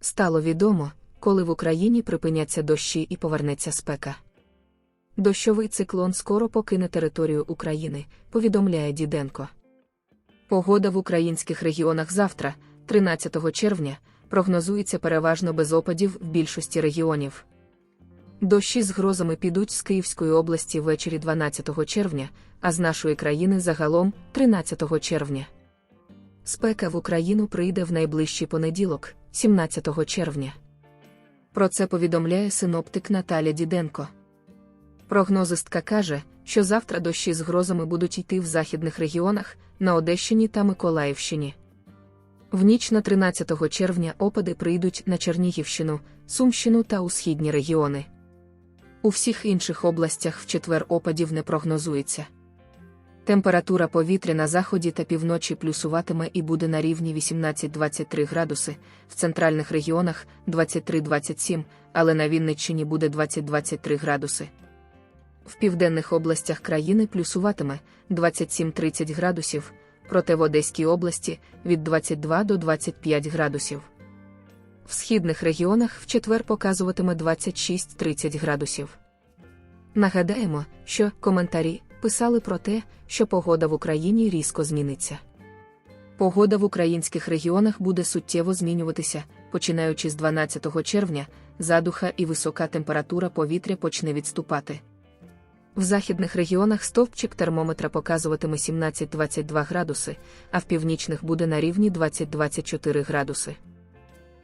Стало відомо, коли в Україні припиняться дощі і повернеться спека. Дощовий циклон скоро покине територію України, повідомляє Діденко. Погода в українських регіонах завтра, 13 червня, прогнозується переважно без опадів в більшості регіонів. Дощі з грозами підуть з Київської області ввечері 12 червня, а з нашої країни загалом 13 червня. Спека в Україну прийде в найближчий понеділок, 17 червня. Про це повідомляє синоптик Наталя Діденко. Прогнозистка каже, що завтра дощі з грозами будуть йти в західних регіонах, на Одещині та Миколаївщині. В ніч на 13 червня опади прийдуть на Чернігівщину, Сумщину та у східні регіони. У всіх інших областях в четвер опадів не прогнозується. Температура повітря на заході та півночі плюсуватиме і буде на рівні 18-23 градуси, в центральних регіонах 23-27, але на Вінниччині буде 20-23 градуси. В південних областях країни плюсуватиме 27-30 градусів, проте в Одеській області від 22 до 25 градусів. В східних регіонах в четвер показуватиме 26-30 градусів. Нагадаємо, що коментарі писали про те, що погода в Україні різко зміниться. Погода в українських регіонах буде суттєво змінюватися, починаючи з 12 червня, задуха і висока температура повітря почне відступати. В західних регіонах стовпчик термометра показуватиме 17-22 градуси, а в північних буде на рівні 20-24 градуси.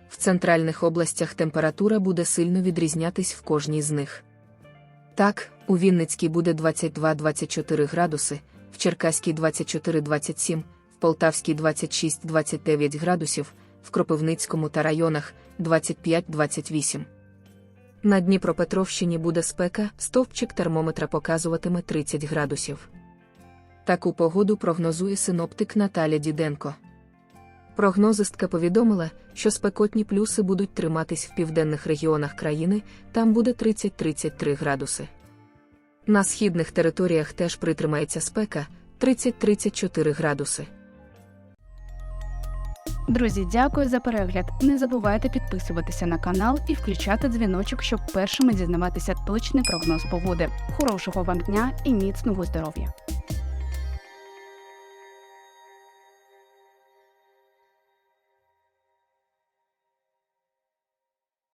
В центральних областях температура буде сильно відрізнятись в кожній з них. Так, у Вінницькій буде 22-24 градуси, в Черкаській 24-27, в Полтавській 26-29 градусів, в Кропивницькому та районах 25-28. На Дніпропетровщині буде спека, стовпчик термометра показуватиме 30 градусів. Таку погоду прогнозує синоптик Наталя Діденко. Прогнозистка повідомила, що спекотні плюси будуть триматись в південних регіонах країни, там буде 30-33 градуси. На східних територіях теж притримається спека 30-34 градуси. Друзі, дякую за перегляд. Не забувайте підписуватися на канал і включати дзвіночок, щоб першими дізнаватися точний прогноз погоди. Хорошого вам дня і міцного здоров'я!